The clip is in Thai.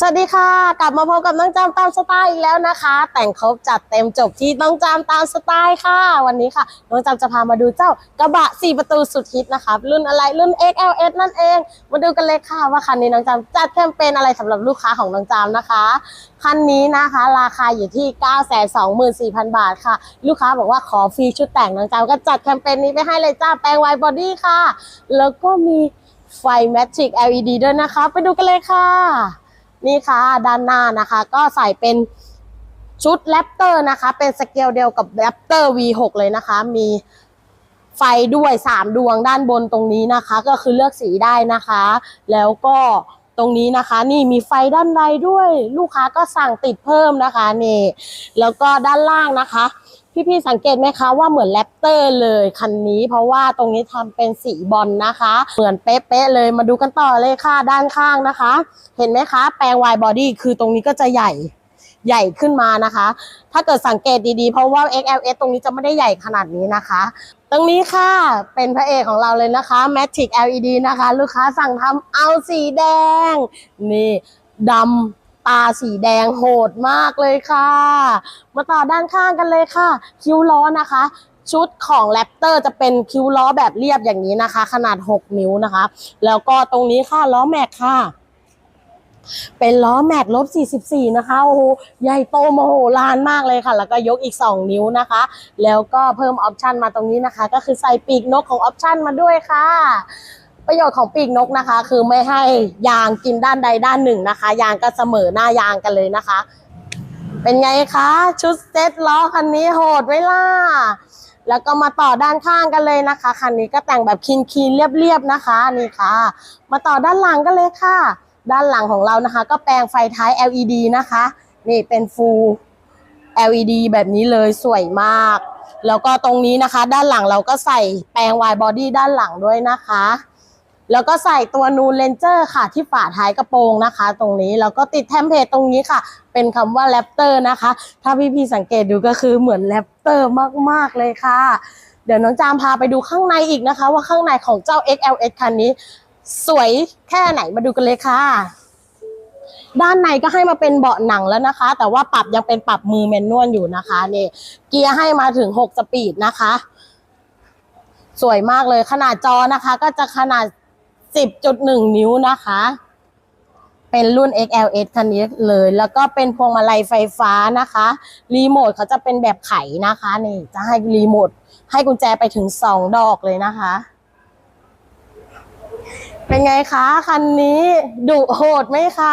สวัสดีค่ะ กลับมาพบกับน้องจามตามสไตล์อีกแล้วนะคะ แต่งครบจัดเต็มจบที่น้องจามตามสไตล์ค่ะ วันนี้ค่ะน้องจามจะพามาดูเจ้ากระบะ 4 ประตูสุดฮิตนะคะรุ่นอะไรรุ่น XLS นั่นเอง มาดูกันเลยค่ะ ว่าคันนี้น้องจามจัดแคมเปญอะไรสำหรับลูกค้าของน้องจามนะคะคันนี้นะคะ ราคาอยู่ที่ 924,000 บาทค่ะ ลูกค้าบอกว่าขอฟรีชุดแต่งน้องจามก็จัดแคมเปญนี้ไปให้เลยจ้าแปลงไวบอดี้ค่ะ แล้วก็มีไฟ Magic LED ด้วยนะคะ ไปดูกันเลยค่ะ นี่ค่ะด้านหน้านะคะ ก็ใส่เป็นชุดแรปเตอร์นะคะ เป็นสเกลเดียวกับแรปเตอร์ V6 เลยนะคะ มีไฟด้วย 3 ดวงด้านบนตรงนี้นะคะ ก็คือเลือกสีได้นะคะ แล้วก็ตรงนี้นะคะ นี่มีไฟด้านในด้วย ลูกค้าก็สั่งติดเพิ่มนะคะนี่แล้วก็ด้านล่างนะคะ พี่ๆสังเกตไหมคะว่าเหมือนแรปเตอร์เลยคันนี้ เพราะว่าตรงนี้ทำเป็นสีบอลนะคะ เหมือนเป๊ะๆเลยมาดูกันต่อเลยค่ะด้านข้างนะคะ เห็นไหมคะ แปลงวายบอดี้คือตรงนี้ก็จะใหญ่ใหญ่ขึ้นมานะคะ ถ้าเกิดสังเกตดีๆ เพราะว่า XLS ตรงนี้จะไม่ได้ใหญ่ขนาดนี้นะคะ ตรงนี้ค่ะ เป็นพระเอกของเราเลยนะคะ Magic LED นะคะ ลูกค้าสั่งทำเอาสีแดง นี่ดำ ตาสีแดงโหดมากเลยค่ะ มาต่อด้านข้างกันเลยค่ะ คิ้วล้อนะคะ ชุดของแรปเตอร์จะเป็นคิ้วล้อแบบเรียบอย่างนี้นะคะ ขนาด 6 นิ้วนะคะ แล้วก็ตรงนี้ค่ะล้อแม็กค่ะเป็นล้อแม็กลบ 44 นะคะ โอ้โห ใหญ่โตโมโหฬารมากเลยค่ะ แล้วก็ยกอีก 2 นิ้วนะคะ แล้วก็เพิ่มออปชันมาตรงนี้นะคะ ก็คือใส่ปีกนกของออปชันมาด้วยค่ะ ประโยชน์ของปีกนกนะคะ คือไม่ให้ยางกินด้านใดด้านหนึ่งนะคะ ยางก็เสมอหน้ายางกันเลยนะคะ เป็นไงคะ ชุดเซ็ตล้อคันนี้โหดไว้ล่ะแล้วก็มาต่อด้านข้างกันเลยนะคะคันนี้ก็แต่งแบบคีนคีนๆเรียบๆนะคะนี่ค่ะ มาต่อด้านหลังกันเลยค่ะ ด้านหลังของเรานะคะ ก็แปลงไฟท้าย LED นะคะ นี่เป็น full LED แบบนี้เลยสวยมาก แล้วก็ตรงนี้นะคะ ด้านหลังเราก็ใส่แปลง wide body ด้านหลังด้วยนะคะ แล้วก็ใส่ตัวนูเลนเจอร์ค่ะที่ฝาท้ายกระโปรงนะคะ ตรงนี้แล้วก็ติดเทมเพลตตรงนี้ค่ะ เป็นคำว่าแรปเตอร์นะคะ ถ้าพี่ๆสังเกตดูก็คือเหมือนแรปเตอร์มากๆเลยค่ะ เดี๋ยวน้องจามพาไปดูข้างในอีกนะคะ ว่าข้างในของเจ้า XLS คันนี้ สวยแค่ไหนมาดูกันเลยค่ะ ด้านในก็ให้มาเป็นเบาะหนังแล้วนะคะ แต่ว่าปรับยังเป็นปรับมือแมนนวลอยู่นะคะนี่เกียร์ให้มาถึง 6 สปีดนะคะ สวยมากเลยขนาดจอนะคะ ก็จะขนาด 10.1 นิ้วนะคะ เป็นรุ่น XLS คันนี้เลย แล้วก็เป็นพวงมาลัยไฟฟ้านะคะ รีโมทเขาจะเป็นแบบไขนะคะนี่จะให้รีโมทให้กุญแจไปถึง 2 ดอกเลยนะคะ เป็นไงคะ คันนี้ดุโหดไหมคะ